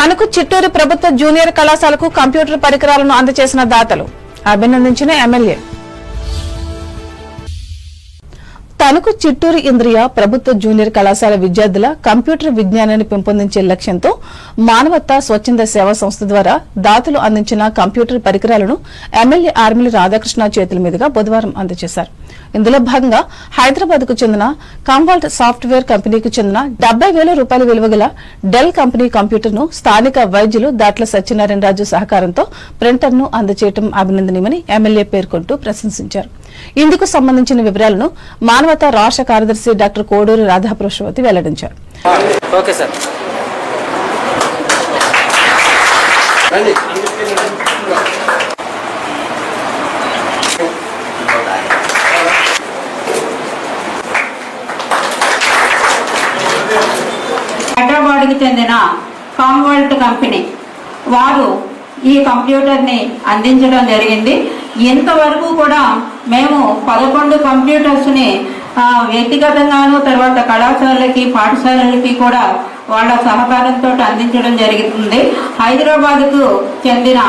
తణుకు చిట్టూరు ప్రభుత్వ జూనియర్ కళాశాలకు కంప్యూటర్ పరికరాలను అందజేసిన దాతలు. అభినందించిన ఎమ్మెల్యే. తణుకు చిట్టూరు ఇంద్రియ ప్రభుత్వ జూనియర్ కళాశాల విద్యార్థుల కంప్యూటర్ విజ్ఞానాన్ని పెంపొందించే లక్ష్యంతో మానవత్త స్వచ్ఛంద సేవా సంస్థ ద్వారా దాతలు అందించిన కంప్యూటర్ పరికరాలను ఎమ్మెల్యే ఆర్మిలి రాధాకృష్ణ చేతుల మీదుగా బుధవారం అందజేశారు ఇందులో భాగంగా హైదరాబాద్కు చెందిన కంవాల్ట్ సాఫ్ట్వేర్ కంపెనీకి చెందిన డెబ్బై వేల రూపాయల విలువ గల డెల్ కంపెనీ కంప్యూటర్ను స్థానిక వైద్యులు దాట్ల సత్యనారాయణ రాజు సహకారంతో ప్రింటర్ను అందజేయడం అభినందనీయమని ఎమ్మెల్యే పేర్కొంటూ ప్రశంసించారు. ఇందుకు సంబంధించిన వివరాలను మానవతా రాష్ట్ర కార్యదర్శి డాక్టర్ కోడూరు రాధాపురుషవతి వెల్లడించారు. Okay sir. రండి. హైదరాబాద్కి చెందిన కామ్వల్ట్ కంపెనీ. వారు ఈ కంప్యూటర్ని అందించడం జరిగింది. ఇంతవరకు కూడా మేము పదకొండు కంప్యూటర్స్ని వ్యక్తిగతంగాను తర్వాత కళాశాలలకి పాఠశాలలకి కూడా వాళ్ళ సహకారంతో అందించడం జరుగుతుంది హైదరాబాద్కు చెందిన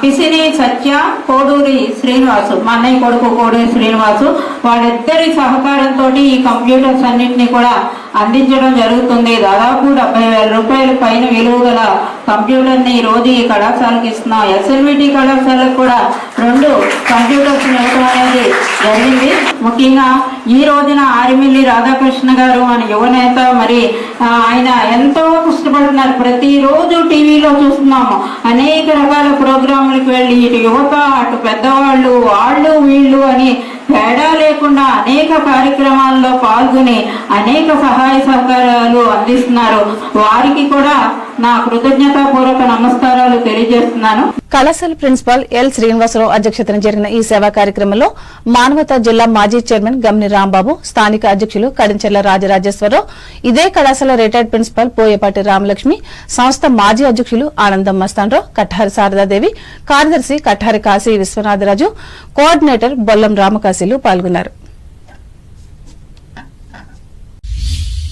పిసిని సత్య కోడూరి శ్రీనివాసు మా అన్నయ్య కొడుకు కోడూరి శ్రీనివాసు వాళ్ళిద్దరి సహకారంతో ఈ కంప్యూటర్స్ అన్నింటినీ కూడా అందించడం జరుగుతుంది. దాదాపు డెబ్బై వేల రూపాయల పైన విలువ గల కంప్యూటర్ని ఈ రోజు ఈ కళాశాలకు ఇస్తున్నాం. ఎస్ఎల్విటి కళాశాలకు కూడా రెండు కంప్యూటర్స్ ఇవ్వడం అనేది జరిగింది. ముఖ్యంగా ఈ రోజున ఆరిమిల్లి రాధాకృష్ణ గారు మన యువనేత మరి ఆయన ఎంతో కష్టపడుతున్నారు. ప్రతిరోజు టీవీలో చూస్తున్నాము. అనేక రకాల ప్రోగ్రాములకు వెళ్ళి ఇటు యువత అటు పెద్దవాళ్ళు వాళ్ళు వీళ్ళు అని తేడా లేకుండా అనేక కార్యక్రమాల్లో పాల్గొని అనేక సహాయ సహకారాలు అందిస్తున్నారు. వారికి కూడా నా కృతజ్ఞతాపూర్వక నమస్కారాలు తెలియజేస్తున్నాను. కళాశాల ప్రిన్సిపాల్ ఎల్ శ్రీనివాసరావు అధ్యక్షతన జరిగిన ఈ సేవా కార్యక్రమంలో మానవతా జిల్లా మాజీ చైర్మన్ గమ్ని రాంబాబు స్థానిక అధ్యక్షులు కడించెర్ల రాజరాజేశ్వరరావు ఇదే కళాశాల రిటైర్డ్ ప్రిన్సిపాల్ పోయపాటి రామలక్ష్మి సంస్థ మాజీ అధ్యక్షులు ఆనందం మస్తాన్రావు కఠారి శారదాదేవి కార్యదర్శి కట్టారి కాశీ విశ్వనాథరాజు కోఆర్డినేటర్ బొల్లం రామకాశీలు పాల్గొన్నారు.